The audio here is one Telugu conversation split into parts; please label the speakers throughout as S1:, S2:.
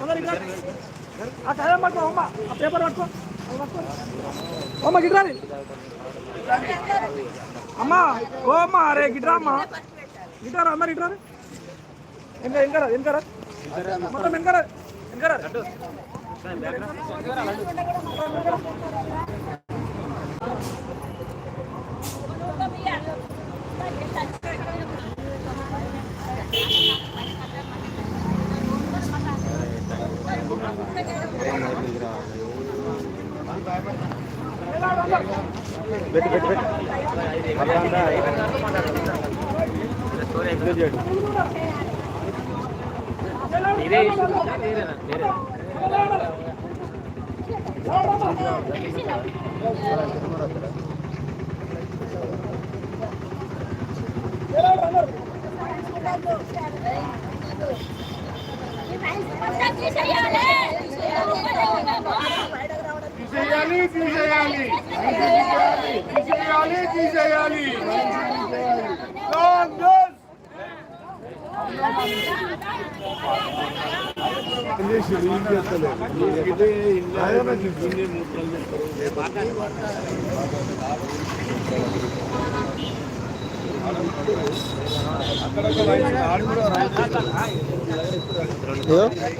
S1: తొందరగా ఇట్రా. ఆ కాయం పట్టుకో అమ్మ ఆ పేపర్ పట్టుకో అమ్మ గిట్రాలి అమ్మ ఓ అమ్మ అరే గిట్రా అమ్మ. గిటారా అమ్మ గిట్రా ఇంకా ఇంకా ఇంకా మొత్తం ఇంకా ఇంకా పెట్టి పెట్టి పెట్టి. చేసేయాలి.
S2: తీసేయాలి తీసేయాలి. తీసేయాలి తీసేయాలి. కాంగ్రెస్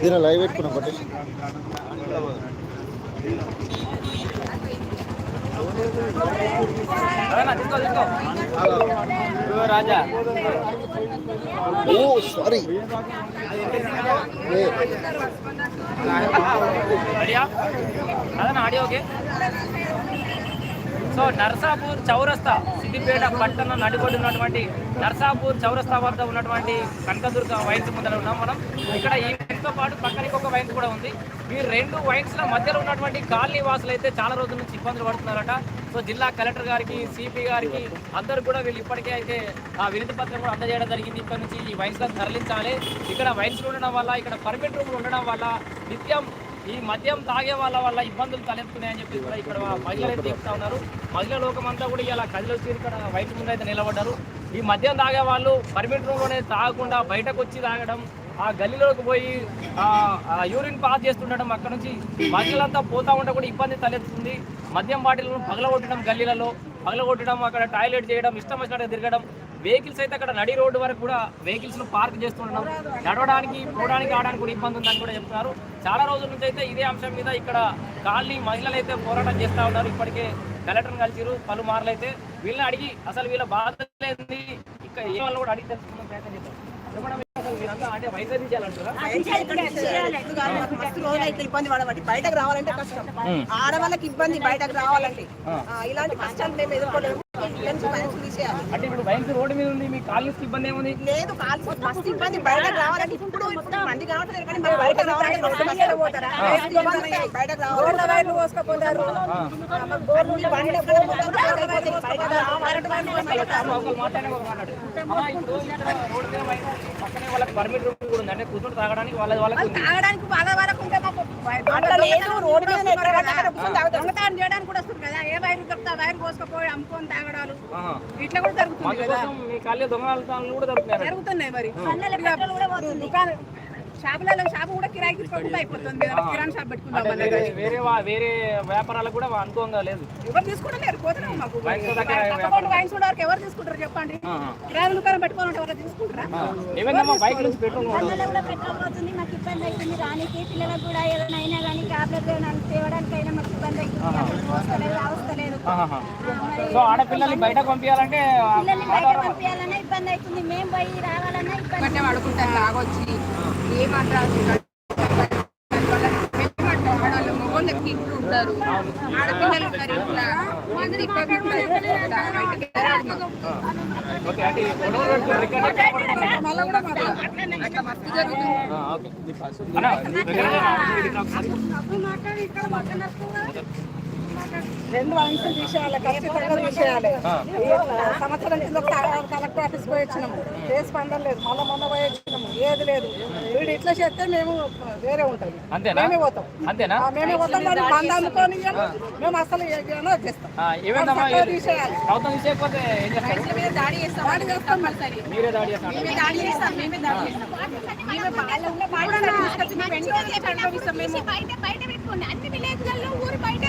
S3: దీని లైవ్ పెట్టుకున్నాం పట్టేసి
S1: Raja
S3: oh sorry
S1: audio okay. So Narsapur చౌరస్తా సిద్దిపేట పట్టణం నడిపడి ఉన్నటువంటి నర్సాపూర్ చౌరస్తా వద్ద ఉన్నటువంటి కనకదుర్గ వైన్స్ ముందర ఉన్నాం మనం. ఇక్కడ ఈ వైన్స్తో పాటు పక్కనకి ఒక వైన్స్ కూడా ఉంది. ఈ రెండు వైన్స్ మధ్యలో ఉన్నటువంటి కాలనీ వాసులు అయితే చాలా రోజుల నుంచి ఇబ్బందులు పడుతున్నారట. సో జిల్లా కలెక్టర్ గారికి సిపి గారికి అందరు కూడా వీళ్ళు ఇప్పటికే అయితే ఆ వినతి పత్రం కూడా అందజేయడం జరిగింది. ఇక్కడ నుంచి ఈ వైన్స్లను తరలించాలి. ఇక్కడ వైన్స్ ఉండడం వల్ల ఇక్కడ పర్మిట్ రూమ్ ఉండడం వల్ల నిత్యం ఈ మద్యం తాగే వాళ్ళ వల్ల ఇబ్బందులు తలెత్తున్నాయని చెప్పి కూడా ఇక్కడ మహిళలు అయితే చెప్తా ఉన్నారు. మహిళా లోకమంతా కూడా ఇలా కదిలి వచ్చి ఇక్కడ వైట్ ముందు అయితే నిలబడ్డారు. ఈ మద్యం తాగే వాళ్ళు పర్మిట్ రూమ్లోనే తాగకుండా బయటకు వచ్చి తాగడం ఆ గల్లీలోకి పోయి ఆ యూరిన్ పాస్ చేస్తుండడం అక్కడ నుంచి మహిళలంతా పోతా ఉంటే కూడా ఇబ్బంది తలెత్తుతుంది మద్యం బాటిల్ను పగలగొట్టడం గల్లీలలో పగలగొట్టడం అక్కడ టాయిలెట్ చేయడం ఇష్టం వచ్చినట్టు తిరగడం వెహికల్స్ అయితే అక్కడ నడి రోడ్డు వరకు కూడా వెహికల్స్ను పార్క్ చేస్తుండడం నడవడానికి పోవడానికి ఆడడానికి కూడా ఇబ్బంది ఉందని కూడా చెప్తున్నారు. చాలా రోజుల నుంచి అయితే ఇదే అంశం మీద ఇక్కడ కాలనీ మహిళలు అయితే పోరాటం చేస్తూ ఉన్నారు. ఇప్పటికే కలెక్టర్ని కలిసిరు పలుమార్లు అయితే. వీళ్ళని అడిగి అసలు వీళ్ళ బాధ ఏంది ఇక్కడ ఏ వాళ్ళు కూడా అడిగి తెలుసుకున్న ప్రయత్నం చేస్తారు చెప్పండి అసలు వీళ్ళంతా అంటే వైద్యం చేయాలంటారా
S4: మస్తు రోజులు అయితే ఇబ్బంది పడబట్టి బయటకు రావాలంటే కష్టం. ఆడవాళ్ళకి ఇబ్బంది బయటకు రావాలంటే. ఇలాంటి కష్టాలు మేము ఎదుర్కోలేము.
S1: అంటే ఇప్పుడు వైన్స్ రోడ్డు మీద ఉంది మీ కాలనీకి ఇబ్బంది ఏముంది
S4: లేదు ఇబ్బంది బయటకు రావాలంటే ఇప్పుడు ఇప్పుడు మంది కావట్లేదు కానీ రావాలంటే రావాలి
S1: పక్కనే వాళ్ళకి పర్మిట్ రూమ్ కూడా ఉంది అంటే కూర్చొని తాగడానికి వాళ్ళ వాళ్ళకి ఉంది
S4: తాగడానికి వాళ్ళ వరకు ఉంటే రోడ్డు మీద.
S5: దొంగతనం చేయడానికి కూడా వస్తుంది కదా. ఏ వైరు దొరుకుతా వైరు కోసుకపోయి అమ్ముకొని తాగడాలు. ఇట్లా కూడా జరుగుతుంది కదా.
S1: మీ కాళ్ళే దొంగలు కూడా
S5: జరుగుతున్నాయి. మరి. దుకాణం షాపులలో షాపు కూడా కిరాయి తీసుకోకుండా అయిపోతుంది కదా కిరాణా షాప్ పెట్టుకుందాం.
S1: వేరే వేరే వా- వేరే వ్యాపారాలకు కూడా అనుకోంగా లేదు.
S5: ఎవరు తీసుకుంటలేరు పోతున్నాం మాకు?
S1: వైన్స్
S5: వరకు ఎవరు తీసుకుంటారు చెప్పండి. కిరాయి దుకాణం పెట్టుకోవాలంటే ఎవరు తీసుకుంటారా?
S1: బైక్ నుంచి పెట్రోల్
S6: పోతుంది మాకు ఇబ్బంది అవుతుంది రానికి. పిల్లలకు కూడా ఏదైనా అయినా కానీ ట్యాబ్లెట్ తేవడానికి అయినా మాకు ఇబ్బంది అవుతుంది. పోస్తలేదు అవస్తలేదు
S1: ఆహాహా. సో ఆడపిల్లల్ని బయటకు పంపించాలంటే
S6: పిల్లల్ని బయట పంపించాలన్నా ఇబ్బంది అవుతుంది. మేము పోయి రావాలన్నా ఇబ్బంది
S5: అంటే వాడుకుంటారు ఉంటారు ఆడపిల్లలు ఉంటారు ఇంట్లో మస్తు జరుగుతుంది
S4: రెండు అంశాలు తీసేయాలి ఖచ్చితంగా తీసేయాలి. సంవత్సరం కింద ఒకసారి కలెక్టర్ ఆఫీస్ పోయి వచ్చినాము. కేసు పండలేదు మొన్న మొన్న పోయి వచ్చినాము. ఏది లేదు. వీడు ఇట్లా చేస్తే మేము వేరే ఉంటుంది
S1: అంతేనా?
S4: మేమే పోతాం.
S1: అంతేనా?
S4: మేమే పోతాం కానీ బంద్ అందుకొని మేము అసలు
S1: ఏమైందమ్మా?
S4: చక్కగా తీసేయాలి.
S5: దాడి చేస్తాం దాడి చేస్తాం. మళ్ళీ
S1: మీరే దాడి చేస్తారు?
S5: మేమే దాడి చేస్తాం మేమే దాడి చేస్తాం.
S4: ఈమె బాగా ఉన్న బాగా తీసుకొచ్చి మేము ఎన్నో రోజులు అనుభవిస్తాం మేము
S6: బయట బయట పెట్టుకోండి. అన్ని విలేజ్లలో ఊరు బయటే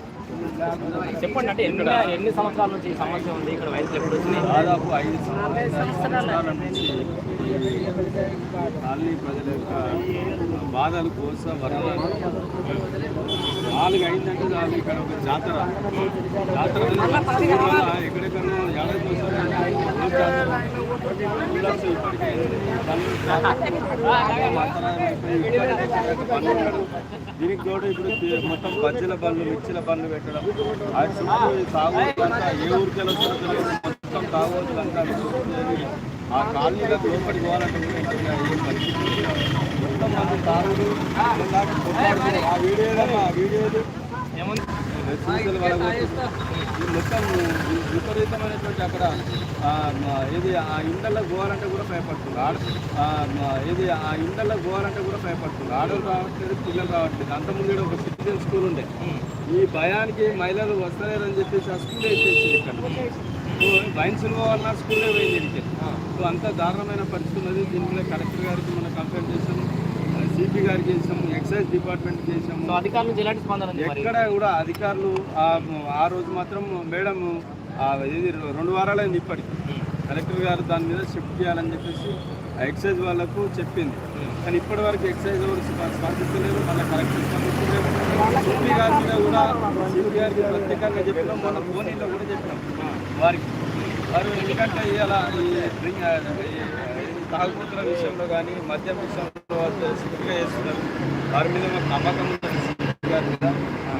S1: చెప్పండి అంటే ఎన్ని ఎన్ని సంవత్సరాల నుంచి ఈ సమస్య ఉంది? ఇక్కడ వయసులు ఎప్పుడు వచ్చినాయి?
S7: దాదాపు ఐదు సంవత్సరాల నుంచి కాలనీ ప్రజల యొక్క బాధలు కోస వరదలు నాలుగు అయిందంటే చాలు ఇక్కడ ఒక జాతర. జాతర ఎక్కడెక్కడో ఏడాది కోసం ఇప్పటికే పనులు అంతరాయం అయిపోయి ఇప్పటికే పనులు ఉండడం. దీనికి తోడు ఇప్పుడు మొత్తం బజ్జీల బండ్లు మిర్చిల బండ్లు పెట్టడం ఆ చుట్టూ ఈ ఏ ఊరికి వెళ్ళొస్తారో మొత్తం తాగుబోతులంతా ఆ కాలనీలో లోపలికి పోవాలంటే పరిస్థితి మొత్తం మంది ఆ వీడియోలో ఆ వీడియోలు ఈ మొత్తం విపరీతమైనటువంటి అక్కడ ఇది ఆ ఇండల్లో పోవాలంటే కూడా భయపడుతుంది ఆడ ఆ, ఆ ఇండల్లో పోవాలంటే కూడా భయపడుతుంది ఆడవాళ్ళు రావట్లేదు పిల్లలు రావట్లేదు అంతకుముందు ఈడ ఒక సిటిజన్ స్కూల్ ఉండే ఈ భయానికి మహిళలు వస్తలేరని చెప్పేసి ఆ స్కూల్ వేసేసింది ఇక్కడ సో వైన్సులు పోవాలన్నా స్కూల్లో పోయింది ఇక్కడికి సో అంత దారుణమైన పరిస్థితి ఉన్నది దీని మీద కలెక్టర్ గారికి మనం కంప్లైంట్ చేసాము సిపి గారికి చేసాము ఎక్సైజ్ డిపార్ట్మెంట్కి చేసాము
S1: సో అధికారుల నుంచి ఎలాంటి స్పందన ఉంది మరి?
S7: ఎక్కడ కూడా అధికారులు ఆ ఆ రోజు మాత్రం మేడం ఆ ఇది రెండు వారాలైంది ఇప్పటికి. కలెక్టర్ గారు దాని మీద షిఫ్ట్ చేయాలని చెప్పేసి ఆ ఎక్సైజ్ వాళ్ళకు చెప్పింది. కానీ ఇప్పటి వరకు ఎక్సైజ్ ఎవరు స్ప- స్పందిస్తలేరు మళ్ళీ కలెక్టర్ స్పందిస్తలేరు సిపి గారి మీద కూడా సిపి గారికి ప్రత్యేకంగా చెప్పినాం మొన్న ఫోనీలో కూడా చెప్పినాం. వారికి? వారు ఎందుకంటే ఇవాళ ఈ డ్రింక్ ఈ తాగుబోతుల విషయంలో కానీ మద్యం విషయంలో వాళ్ళు సిపిగా చేస్తున్నారు. వారి మీద మాకు నమ్మకం ఉంటుంది సిపి గారి మీద.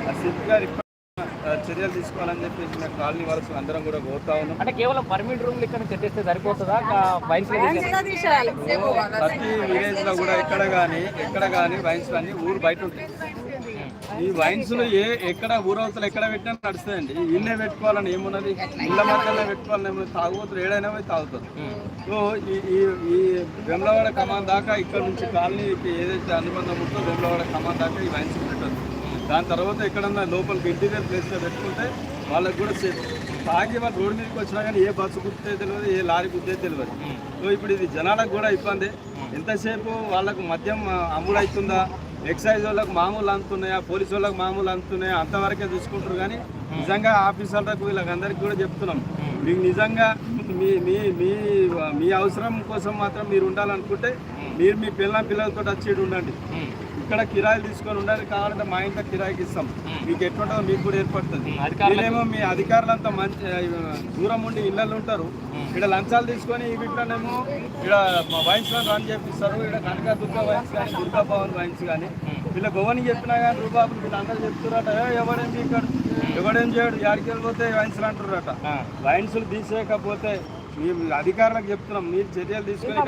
S7: ఆ సిపి గారు చర్యలు తీసుకోవాలని చెప్పేసి మేము కాలనీ వలస అందరం కూడా కోరుతా ఉన్నాం.
S1: అంటే కేవలం పర్మిట్ రూమ్లు ఇక్కడ కట్టేస్తే సరిపోతుందా? వైన్స్
S7: ప్రతి విలేజ్లో కూడా ఎక్కడ కానీ ఎక్కడ కానీ వైన్స్ అన్ని ఊరు బయట ఉంటాయి. ఈ వైన్స్ ఏ ఎక్కడ ఊరవతలు ఎక్కడ పెట్టినా నడుస్తాయండి. ఇల్లే పెట్టుకోవాలని ఏమున్నది? ఇళ్ళ మధ్యలో పెట్టుకోవాలని ఏమున్నది? తాగుబోతులు ఏడైనా పోయి తాగుతుంది సో ఈ ఈ వెమ్లవాడ కమాన్ దాకా ఇక్కడ నుంచి కాలనీకి ఏదైతే అనుబంధం ఉంటుందో వెమ్లవాడ కమాన్ దాకా ఈ వైన్స్ పెట్టదు దాని తర్వాత ఎక్కడన్నా లోపలికి ఇంటీరియర్ ప్లేస్లో పెట్టుకుంటే వాళ్ళకి కూడా సేఫ్. తాగి వాళ్ళు రోడ్డు మీదకి వచ్చినా కానీ ఏ బస్సు గుర్తే తెలియదు ఏ లారీ గుర్తే తెలియదు. సో ఇప్పుడు ఇది జనాలకు కూడా ఇబ్బంది. ఎంతసేపు వాళ్ళకు మద్యం అమ్ముడవుతుందా ఎక్సైజ్ వాళ్ళకి మామూలు అందుతున్నాయా? పోలీసు వాళ్ళకి మామూలు అందుతున్నాయా? అంతవరకే చూసుకుంటారు కానీ నిజంగా ఆఫీసర్లకు వీళ్ళకందరికీ కూడా చెప్తున్నాం. మీకు నిజంగా మీ మీ మీ మీ అవసరం కోసం మాత్రం మీరు ఉండాలనుకుంటే మీరు మీ పిల్లల పిల్లలతో వచ్చి ఈడ ఉండండి. ఇక్కడ కిరాయిలు తీసుకొని ఉండాలి కావాలంటే మా ఇంట్లో కిరాయికి ఇస్తాం. మీకు ఎట్లుంటుందో మీకు కూడా ఏర్పడుతుంది. మీరేమో మీ అధికారులంతా మంచి దూరం ఉండి ఇళ్ళల్లో ఉంటారు. ఇక్కడ లంచాలు తీసుకొని వీటిలోనేమో ఇక్కడ వైన్స్ రన్ చేపిస్తారు. ఇక్కడ కనక దుర్గా వైన్స్ కానీ దుర్గా భవన్ వైన్స్ కానీ వీళ్ళ గోవని చెప్పినా కానీ రూబాబు వీళ్ళందరూ చెప్తున్నారట "ఏ, ఎవడేం ఇక్కడ ఎవడేం చేయడు? యాడికి వెళ్ళిపోతే వైన్స్ అంటారట వైన్స్లు తీసేయకపోతే మేము అధికారులకు చెప్తున్నాం మీరు చర్యలు తీసుకొని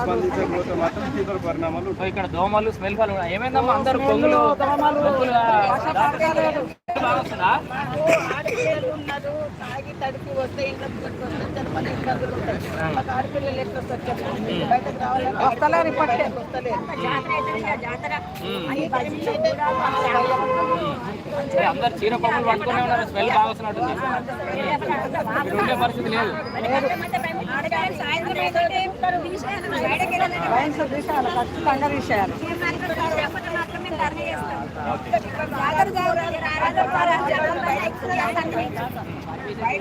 S7: స్పందించకపోతే మాత్రం తీవ్ర పరిణామాలు
S1: ఇక్కడ దోమలు స్మెల్ ఫాల్ ఏమైందమ్మా? అందరు
S4: ఉన్నారు తాగి తడిపి వస్తే ఇంకా చెప్పని ఇబ్బందులు ఉంటాయి మాకు ఆడపిల్లలు ఎట్లా చెప్పండి. బయటకు రావాలంటే వస్తలేరు ఇప్పటికే. వస్తలేరు.
S1: అందరు చీర పొంగులు పట్టుకునే ఉన్నారు. స్మెల్ బాగా వస్తున్నట్టుంది. పరిస్థితి లేదు.
S4: ఖచ్చితంగా తీసేయాలి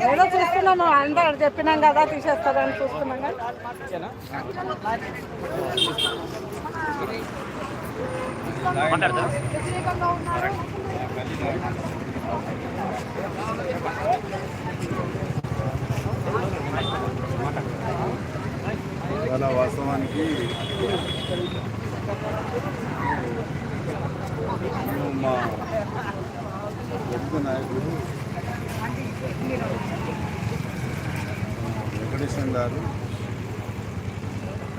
S4: ఏదో చూస్తున్నాము అందరు చెప్పినాం కదా తీసేస్తారని చూస్తున్నాం కదా.
S7: వాస్తవానికి మేము మా నాయకుడు వెంకటేశ్వర గారు.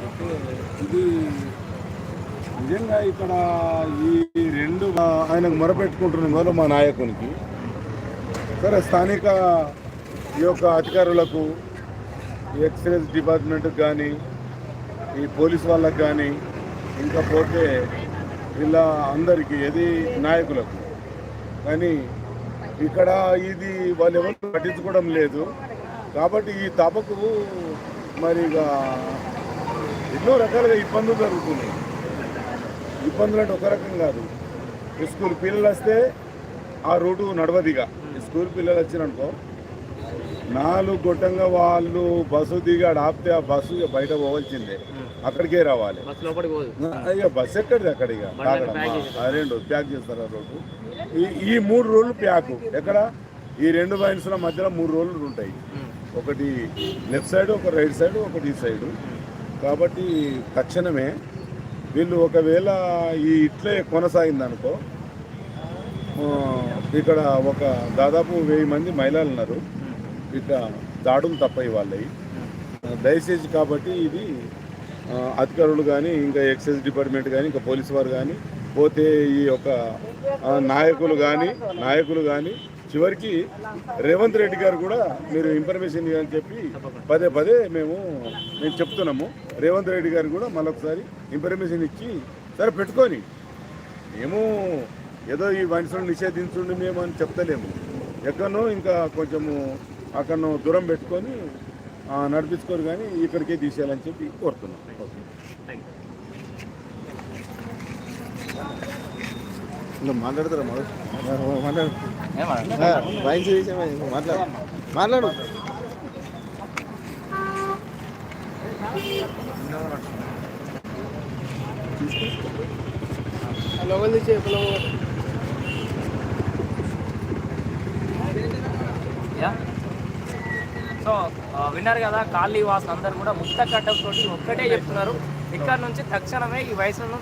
S7: అయితే ఇది నిజంగా ఇక్కడ ఈ రెండు ఆయనకు మొరపెట్టుకుంటున్నాం కదా మా నాయకునికి
S2: సరే స్థానిక ఈ యొక్క అధికారులకు ఎక్సైజ్ డిపార్ట్మెంట్కి కానీ ఈ పోలీస్ వాళ్ళకి కానీ ఇంకా పోతే ఇలా అందరికీ ఏది నాయకులకు కానీ ఇక్కడ ఇది వాళ్ళు ఎవరు పట్టించుకోవడం లేదు. కాబట్టి ఈ తపకు మరి ఇక ఎన్నో రకాలుగా ఇబ్బందులు జరుగుతున్నాయి. ఇబ్బందులు అంటే ఒక రకం కాదు. స్కూల్ పిల్లలు వస్తే ఆ రూటు నడవదిగా స్కూల్ పిల్లలు వచ్చిరనుకో నాలుగు గొట్టంగా వాళ్ళు బస్సు దిగి ఆడ ఆపితే ఆ బస్సు బయట పోవాల్సిందే. అక్కడికే రావాలి. బస్సు ఎక్కడిది అక్కడ ఇక? రెండు ప్యాక్ చేస్తారు ఆ రోడ్డు ఈ ఈ మూడు రోజులు ప్యాక్. ఎక్కడ? ఈ రెండు వైన్స్ల మధ్యలో మూడు రోజులు ఉంటాయి. ఒకటి లెఫ్ట్ సైడ్ ఒక రైట్ సైడ్ ఒకటి ఈ సైడ్. కాబట్టి తక్షణమే వీళ్ళు ఒకవేళ ఈ ఇట్లే కొనసాగిందనుకో ఇక్కడ ఒక దాదాపు వెయ్యి మంది మహిళలు ఉన్నారు. ఇక దాడులు తప్పయి వాళ్ళవి దయచేసి కాబట్టి ఇది అధికారులు కానీ ఇంకా ఎక్సైజ్ డిపార్ట్మెంట్ కానీ ఇంకా పోలీసు వారు కానీ పోతే ఈ యొక్క నాయకులు కానీ నాయకులు కానీ చివరికి రేవంత్ రెడ్డి గారు కూడా మీరు ఇన్ఫర్మేషన్ ఇవ్వని చెప్పి పదే పదే మేము మేము చెప్తున్నాము. రేవంత్ రెడ్డి గారు కూడా మళ్ళొకసారి ఇన్ఫర్మేషన్ ఇచ్చి సరే పెట్టుకొని. మేము ఏదో ఈ వయసును నిషేధించుండి మేము అని చెప్తలేము. ఎక్కడనో ఇంకా కొంచెము అక్కడనో దూరం పెట్టుకొని నడిపించుకొని కానీ ఇక్కడికే తీసేయాలని చెప్పి కోరుతున్నాం.
S3: ఓకే థ్యాంక్ యూ మాట్లాడు?
S1: ఏమన్నా
S3: వైన్స్ చేసే మాట్లాడు. మాట్లాడు.
S1: యా. సో విన్నారు కదా కాలనీ వాసులు అందరూ కూడా ముక్త కట్టంతో ఒక్కటే చెప్తున్నారు. ఇక్కడ నుంచి తక్షణమే ఈ వయసును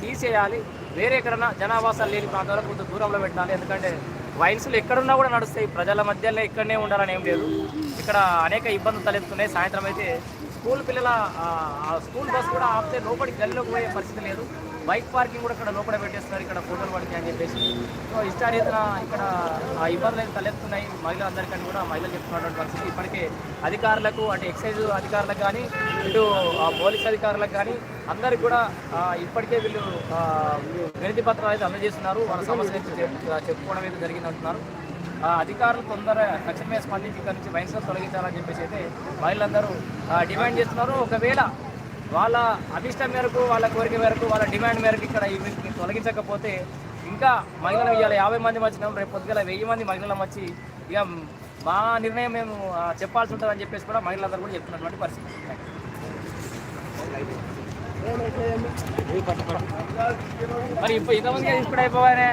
S1: తీసేయాలి. వేరే ఎక్కడన్నా జనావాసాలు లేని ప్రాంతాలకు కొంత దూరంలో పెట్టాలి. ఎందుకంటే వైన్స్లు ఎక్కడున్నా కూడా నడుస్తాయి. ప్రజల మధ్యలో ఇక్కడనే ఉండాలని ఏం లేదు. ఇక్కడ అనేక ఇబ్బందులు తలెత్తున్నాయి సాయంత్రం అయితే స్కూల్ పిల్లల ఆ, స్కూల్ బస్ కూడా ఆపితే లోపలికి గల్లీలోకి పోయే పరిస్థితి లేదు. బైక్ పార్కింగ్ కూడా ఇక్కడ లోపల పెట్టేస్తున్నారు. ఇక్కడ ఫోటోలు పడితే అని చెప్పేసి. సో ఇష్టారీతన ఇక్కడ ఆ ఇబ్బందులు అయితే తలెత్తున్నాయి మహిళలందరికీ కూడా మహిళలు చెప్తున్నటువంటి పరిస్థితి. ఇప్పటికే అధికారులకు అంటే ఎక్సైజ్ అధికారులకు కానీ ఇటు ఆ, పోలీస్ అధికారులకు కానీ అందరికి కూడా ఇప్పటికే వీళ్ళు వినతి పత్రాలు అయితే అందజేస్తున్నారు. వాళ్ళ సమస్యలు అయితే చెప్పుకోవడం అయితే జరిగింది అంటున్నారు ఆ, అధికారులు తొందర తక్షణమే స్పందించి ఇక్కడ నుంచి వయసులో తొలగించాలని చెప్పేసి అయితే మహిళలందరూ డిమాండ్ చేస్తున్నారు. ఒకవేళ వాళ్ళ అభిష్టం మేరకు వాళ్ళ కోరిక మేరకు వాళ్ళ డిమాండ్ మేరకు ఇక్కడ ఈ వీటిని తొలగించకపోతే ఇంకా మహిళలు ఇవాళ యాభై మంది వచ్చినాం రేపు పొద్దుగల వెయ్యి మంది మహిళలు వచ్చి ఇక మా నిర్ణయం మేము చెప్పాల్సి ఉంటుందని చెప్పేసి కూడా మహిళలందరూ కూడా చెప్తున్నటువంటి పరిస్థితి. మరి ఇప్పుడు ఇంతమంది తీసుకుంటే అయిపోవాలి